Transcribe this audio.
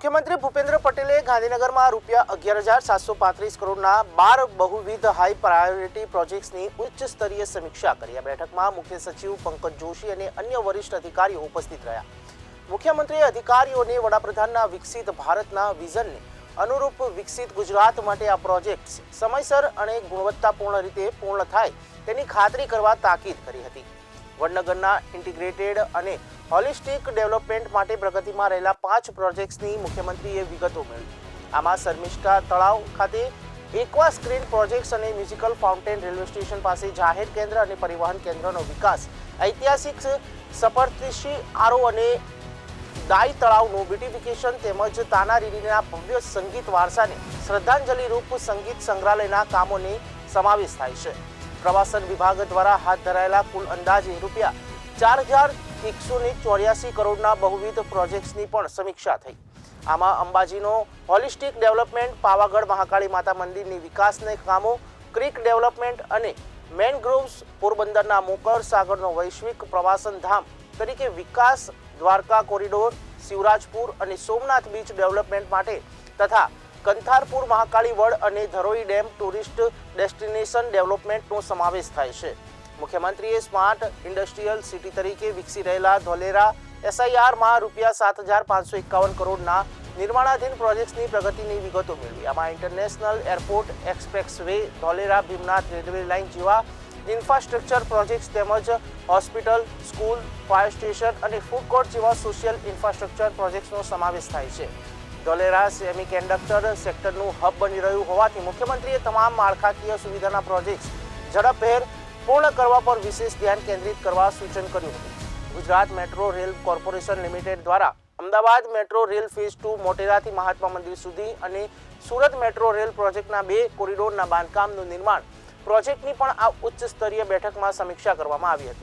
મુખ્યમંત્રી ભૂપેન્દ્ર પટેલે ગાંધીનગરમાં રૂપિયા અગિયાર હજાર સાતસો પાંત્રીસ કરોડના બાર બહુવિધ હાઈ પ્રાયોરિટી પ્રોજેક્ટ્સની ઉચ્ચ સ્તરીય સમીક્ષા કરી. આ બેઠકમાં મુખ્ય સચિવ પંકજ જોશી અને અન્ય વરિષ્ઠ અધિકારીઓ ઉપસ્થિત રહ્યા. મુખ્યમંત્રીએ અધિકારીઓને વડાપ્રધાનના વિકસિત ભારતના વિઝનને અનુરૂપ વિકસિત ગુજરાત માટે આ પ્રોજેક્ટ્સ સમયસર અને ગુણવત્તાપૂર્ણ રીતે પૂર્ણ થાય તેની ખાતરી કરવા તાકીદ કરી હતી. વડનગરના ઇન્ટિગ્રેટેડ અને હોલિસ્ટિક ડેવલપમેન્ટ માટે પ્રગતિમાં રહેલા પાંચ પ્રોજેક્ટ્સની મુખ્યમંત્રીએ વિગતો મેળવી. આમાં શર્મિષ્ઠા તળાવ ખાતે એકવા સ્ક્રીન પ્રોજેક્ટ્સ અને મ્યુઝિકલ ફાઉન્ટેન રેલવે સ્ટેશન પાસે જાહેર કેન્દ્ર અને પરિવહન કેન્દ્રનો વિકાસ, ઐતિહાસિક સપરતિશી આરો અને દાઈ તળાવનું બ્યુટિફિકેશન તેમજ તાનારીરીના ભવ્ય સંગીત વારસાને શ્રદ્ધાંજલિ રૂપ સંગીત સંગ્રહાલયના કામોને સમાવેશ થાય છે. પ્રવાસન વિભાગ દ્વારા હાથ ધરાયેલા કુલ અંદાજે રૂપિયા ચાર હજાર એકસો ને ચોર્યાસી કરોડના બહુવિધ પ્રોજેક્ટ્સની પણ સમીક્ષા થઈ. આમાં અંબાજીનો હોલિસ્ટિક ડેવલપમેન્ટ, પાવાગઢ મહાકાળી માતા મંદિરની વિકાસને કામો, ક્રિક ડેવલપમેન્ટ અને મેનગ્રોવ્સ પોરબંદરના મોકર સાગરનો વૈશ્વિક પ્રવાસન ધામ તરીકે વિકાસ દ્વારકા કોરિડોર, શિવરાજપુર અને સોમનાથ બીચ ડેવલપમેન્ટ માટે તથા કંથારપુર મહાકાળી વડ અને ધરોઈ ડેમ ટુરિસ્ટ ડેસ્ટિનેશન ડેવલપમેન્ટનો સમાવેશ થાય છે. મુખ્યમંત્રીએ સ્માર્ટ ઇન્ડસ્ટ્રીયલ સિટી તરીકે વિકસી રહેલા ધોલેરા એસઆઈઆરમાં રૂપિયા સાત હજાર પાંચસો એકાવન કરોડના નિર્માણાધીન પ્રોજેક્ટ્સની પ્રગતિની વિગતો મેળવી. આમાં international airport expressway Dholera, Bhimnath railway line જેવા ઇન્ફ્રાસ્ટ્રક્ચર પ્રોજેક્ટ્સ તેમજ હોસ્પિટલ, સ્કૂલ, ફાયર સ્ટેશન અને ફૂડ કોર્ટ જેવા સોશિયલ ઇન્ફ્રાસ્ટ્રક્ચર પ્રોજેક્ટ્સનો સમાવેશ થાય છે. ધોલેરા સેમી કન્ડક્ટર સેક્ટરનું હબ બની રહ્યું હોવાથી મુખ્યમંત્રીએ તમામ માળખાકીય સુવિધાના પ્રોજેક્ટ્સ ઝડપભેર પૂર્ણ કરવા પર વિશેષ ધ્યાન કેન્દ્રિત કરવા સૂચન કર્યું હતું. Gujarat metro rail corporation limited દ્વારા Ahmedabad metro rail phase two મોટેરાથી Mahatma Mandir સુધી અને સુરત મેટ્રો રેલ પ્રોજેક્ટના બે કોરિડોરના બાંધકામનું નિર્માણ પ્રોજેક્ટની પણ આ ઉચ્ચ સ્તરીય બેઠકમાં સમીક્ષા કરવામાં આવી હતી.